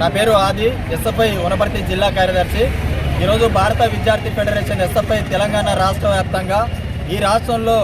నా పేరు ఆది ఎస్ఎఫ్ఐ వనపర్తి జిల్లా కార్యదర్శి. ఈరోజు భారత విద్యార్థి ఫెడరేషన్ ఎస్ఎఫ్ఐ తెలంగాణ రాష్ట్ర వ్యాప్తంగా ఈ రాష్ట్రంలో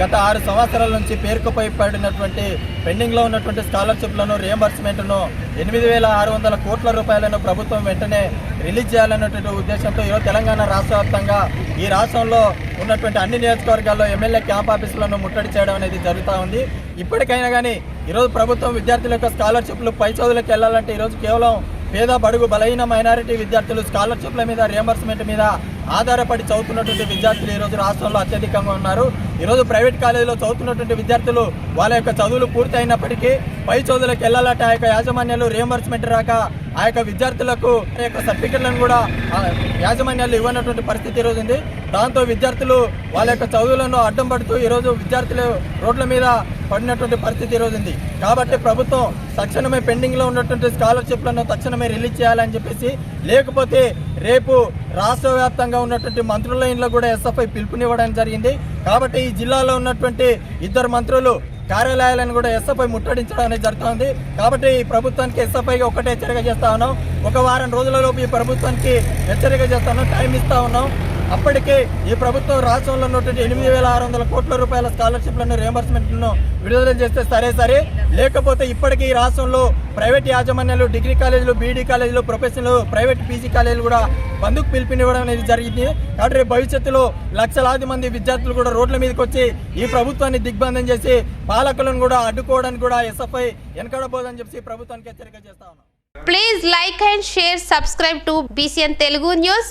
గత ఆరు సంవత్సరాల నుంచి పేరుకుపోయి పడినటువంటి పెండింగ్లో ఉన్నటువంటి స్కాలర్షిప్లను రియంబర్స్మెంట్ను ఎనిమిది వేల ఆరు వందల కోట్ల రూపాయలను ప్రభుత్వం వెంటనే రిలీజ్ చేయాలన్నటువంటి ఉద్దేశంతో ఈరోజు తెలంగాణ రాష్ట్ర వ్యాప్తంగా ఈ రాష్ట్రంలో ఉన్నటువంటి అన్ని నియోజకవర్గాల్లో ఎమ్మెల్యే క్యాంప్ ఆఫీసులను ముట్టడి చేయడం అనేది జరుగుతూ ఉంది. ఇప్పటికైనా కానీ ఈరోజు ప్రభుత్వం విద్యార్థుల యొక్క స్కాలర్షిప్లు పై చదువులకు వెళ్ళాలంటే ఈరోజు కేవలం పేద బడుగు బలహీన మైనారిటీ విద్యార్థులు స్కాలర్షిప్ల మీద రియంబర్స్మెంట్ మీద ఆధారపడి చదువుతున్నటువంటి విద్యార్థులు ఈరోజు రాష్ట్రంలో అత్యధికంగా ఉన్నారు. ఈరోజు ప్రైవేట్ కాలేజీలో చదువుతున్నటువంటి విద్యార్థులు వాళ్ళ యొక్క చదువులు పూర్తి అయినప్పటికీ పై చదువులకు వెళ్ళాలంటే ఆ యొక్క యాజమాన్యాలు రియంబర్స్మెంట్ రాక ఆ యొక్క విద్యార్థులకు ఆ యొక్క సర్టిఫికెట్లను కూడా యాజమాన్యాలు ఇవ్వనటువంటి పరిస్థితి ఈరోజు ఉంది. దాంతో విద్యార్థులు వాళ్ళ యొక్క చదువులను అడ్డం పడుతూ ఈరోజు విద్యార్థులు రోడ్ల మీద పడినటువంటి పరిస్థితి ఈరోజు ఉంది కాబట్టి ప్రభుత్వం తక్షణమే పెండింగ్లో ఉన్నటువంటి స్కాలర్షిప్లను తక్షణమే రిలీజ్ చేయాలని చెప్పేసి లేకపోతే రేపు రాష్ట్ర వ్యాప్తంగా ఉన్నటువంటి మంత్రుల ఇంట్లో కూడా ఎస్ఎఫ్ఐ పిలుపునివ్వడం జరిగింది. కాబట్టి ఈ జిల్లాలో ఉన్నటువంటి ఇద్దరు మంత్రులు కార్యాలయాలను కూడా ఎస్ఎఫ్ఐ ముట్టడించడం అనేది జరుగుతుంది. కాబట్టి ఈ ప్రభుత్వానికి ఎస్ఎఫ్ఐగా ఒకటే హెచ్చరిక చేస్తా ఉన్నాం. ఒక వారం రోజులలోపు ఈ ప్రభుత్వానికి హెచ్చరిక చేస్తా ఉన్నాం టైం ఇస్తా ఉన్నాం. అప్పటికే ఈ ప్రభుత్వం రాష్ట్రంలో ఉన్నటువంటి ఎనిమిది వేల ఆరు వందల కోట్ల రూపాయల స్కాలర్షిప్లను రియంబర్స్మెంట్లను విడుదల చేస్తే సరే సరే. లేకపోతే ఇప్పటికీ ఈ రాష్ట్రంలో ప్రైవేట్ యాజమాన్యాలు డిగ్రీ కాలేజీలు బీఈడీ కాలేజీలు ప్రొఫెషనల్ ప్రైవేట్ పీజీ కాలేజీలు కూడా బంధుకు పిలిపినివ్వడం అనేది జరిగింది. కాబట్టి భవిష్యత్తులో లక్షలాది మంది విద్యార్థులు కూడా రోడ్ల మీదకి వచ్చి ఈ ప్రభుత్వాన్ని దిగ్బంధం చేసి పాలకులను కూడా అడ్డుకోవడానికి కూడా ఎస్ఎఫ్ఐ వెనకడబోదని చెప్పి ప్రభుత్వానికి హెచ్చరిక చేస్తా ఉన్నాం. Please like and share subscribe to BCN Telugu news